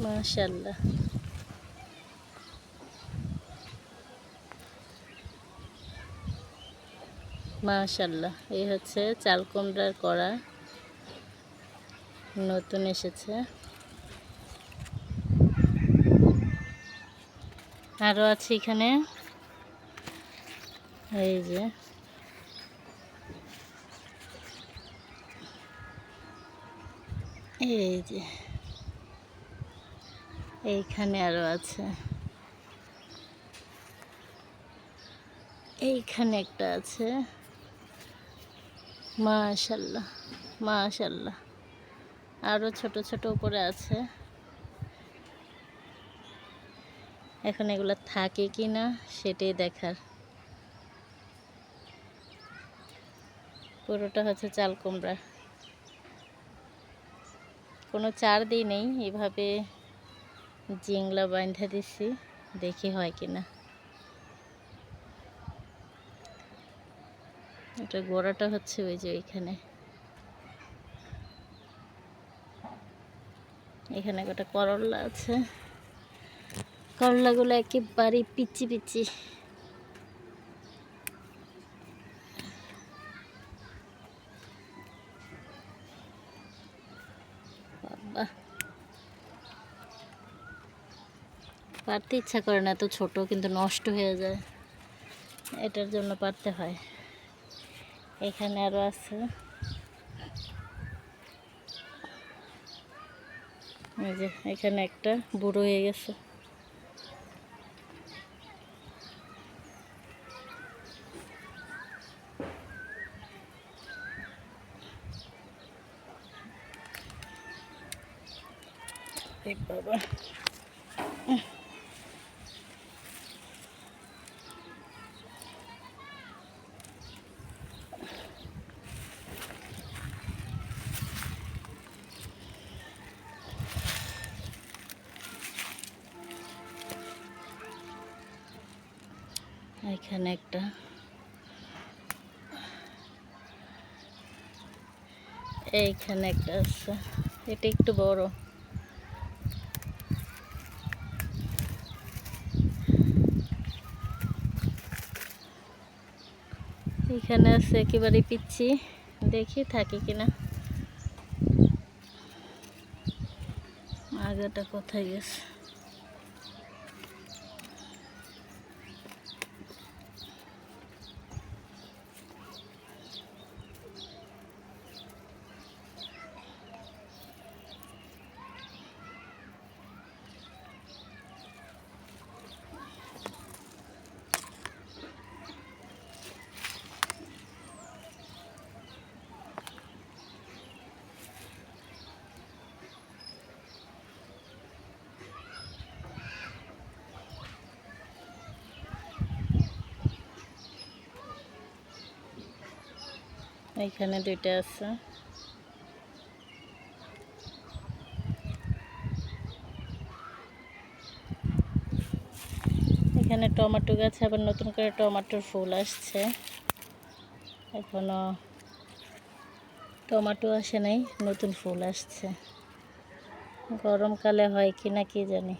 মাশাল্লাহ মাশাল্লাহ এই হচ্ছে চাল কুমড়ার কড়া। নতুন এসেছে। আরও আছে এখানে। এই যে। এই যে। এইখানে আরও আছে। এইখানে একটা আছে। মাশাল্লাহ মাশাল্লাহ আরও ছোট ছোট উপরে আছে। এখন এগুলো থাকে কি না সেটাই দেখার। পুরোটা হচ্ছে চাল কুমড়া। কোনো চার দিই নেই, এভাবে জিংলা বাঁধা দিছি, দেখি হয় কি না এটা গোড়াটা হচ্ছে ওই যে ওইখানে। এখানে একটা করলা আছে। করলাগুলো একেবারে পিচি পিচি। বাবা পারতে ইচ্ছা করে না, এত ছোট কিন্তু নষ্ট হয়ে যায়। এটার জন্য পারতে হয়। এখানে আরও আছে। এই যে, এখানে একটা বুড়ো হয়ে গেছে। বাবা। এখানে একটা। এইখানে একটা আছে। এটা একটু বড়। এখানে আছে একেবারে পিচ্ছি। দেখি থাকে কিনা। আগেটা কোথায় গেছে? এখানে দুইটা আছে। এখানে টমেটো গাছ আবার নতুন করে টমেটোর ফুল আসছে। এখনও টমেটো আসে নাই, নতুন ফুল আসছে। গরমকালে হয় কি না কি জানি।